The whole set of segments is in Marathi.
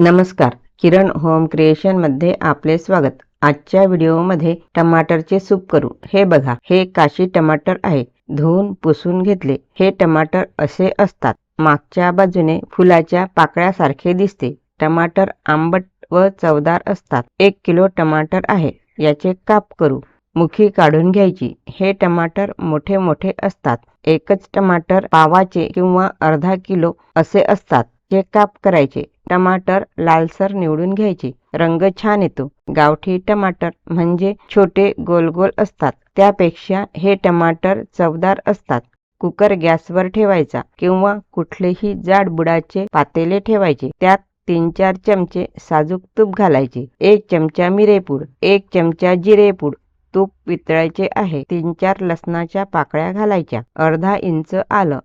नमस्कार. किरण होम क्रिएशनमध्ये आपले स्वागत. आजच्या व्हिडिओमध्ये टमाटरचे सूप करू. हे बघा हे काशी टमाटर आहे. धुवून पुसून घेतले. हे टमाटर असे असतात. मागच्या बाजूने फुलाच्या पाकळ्यासारखे दिसते. टमाटर आंबट व चवदार असतात. एक किलो टमाटर आहे. याचे काप करू. मुखी काढून घ्यायची. हे टमाटर मोठे मोठे असतात. एकच टमाटर पावाचे किंवा अर्धा किलो असे असतात. जे काप करायचे टमाटर लालसर निवडून घ्यायचे. रंग छान येतो. गावठी टमाटर म्हणजे छोटे गोल गोल असतात. त्यापेक्षा हे टमाटर चवदार असतात. कुकर गॅसवर ठेवायचा किंवा कुठलेही जाड बुडाचे पातेले ठेवायचे. त्यात तीन चार चमचे साजूक तूप घालायचे. एक चमचा मिरेपूड एक चमचा जिरेपूड. तूप वितळायचे आहे. तीन चार लसणाच्या पाकळ्या घालायच्या. अर्धा इंच आलं.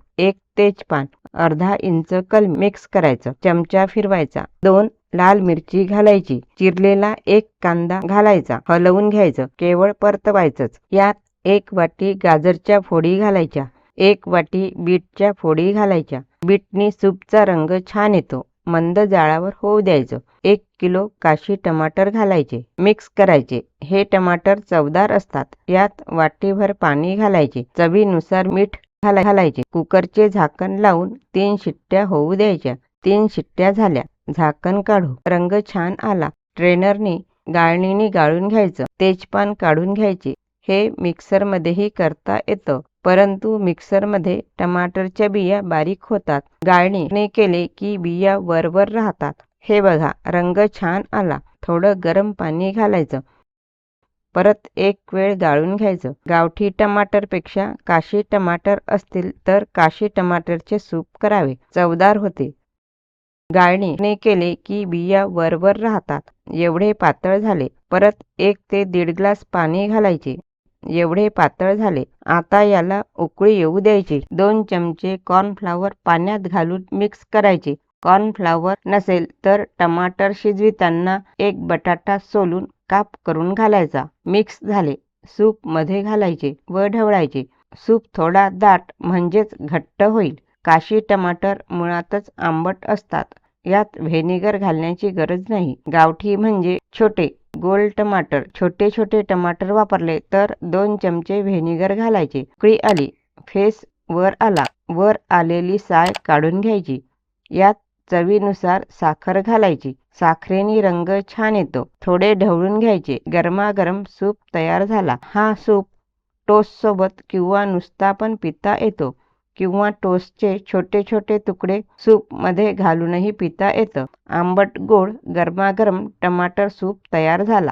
तेजपान अर्धा इंच कल मिक्स करायचं. चमचा फिरवायचा. दोन लाल मिरची घालायची. चिरलेला एक कांदा घालायचा. हलवून घ्यायचं. केवळ परतवायचंच. यात एक वाटी गाजरच्या फोडी घालायच्या. एक वाटी बीटच्या फोडी घालायच्या. बीटनी सूपचा रंग छान येतो. मंद जाळावर होऊ द्यायचं. एक किलो काशी टमाटर घालायचे. मिक्स करायचे. हे टमाटर चवदार असतात. यात वाटीभर पाणी घालायचे. चवीनुसार मीठ घाला घालायचे. कुकरचे झाकण लावून तीन शिट्ट्या होऊ द्यायच्या. तीन शिट्ट्या झाल्या. झाकण काढू. रंग छान आला. ट्रेनरनी गाळणीने गाळून घ्यायचं. तेजपान काढून घ्यायचे. हे मिक्सरमध्येही करता येतं. परंतु मिक्सरमध्ये टमाटरच्या बिया बारीक होतात. गाळणीने केले की बिया वरवर राहतात. हे बघा. रंग छान आला. थोडं गरम पाणी घालायचं. परत एक वेळ गाळून घ्यायचं. गावठी टमाटरपेक्षा काशी टमाटर असतील तर काशी टमाटरचे सूप करावे. चवदार होते. गाळणीने केले की बिया वरवर राहतात. एवढे पातळ झाले. परत एक ते दीड ग्लास पाणी घालायचे. एवढे पातळ झाले. आता याला उकळी येऊ द्यायची. दोन चमचे कॉर्नफ्लावर पाण्यात घालून मिक्स करायचे. कॉर्नफ्लॉवर नसेल तर टमाटर शिजविताना एक बटाटा सोलून काप करून घालायचा. मिक्स झाले. सूपमध्ये घालायचे व ढवळायचे. सूप थोडा दाट म्हणजेच घट्ट होईल. काशी टमाटर मुळातच आंबट असतात. यात व्हेनिगर घालण्याची गरज नाही. गावठी म्हणजे छोटे गोल टमाटर. छोटे छोटे टमाटर वापरले तर दोन चमचे व्हेनिगर घालायचे. उकळी आली फेस वर आला. वर आलेली साय काढून घ्यायची. यात चवीनुसार साखर घालायची. साखरेनी रंग छान येतो. थोडे ढवळून घ्यायचे. गरमागरम सूप तयार झाला. हा सूप टोस्टसोबत किंवा नुसता पण पिता येतो. किंवा टोस्टचे छोटे छोटे तुकडे सूपमध्ये घालूनही पिता येतं. आंबट गोड गरमागरम टमाटर सूप तयार झाला.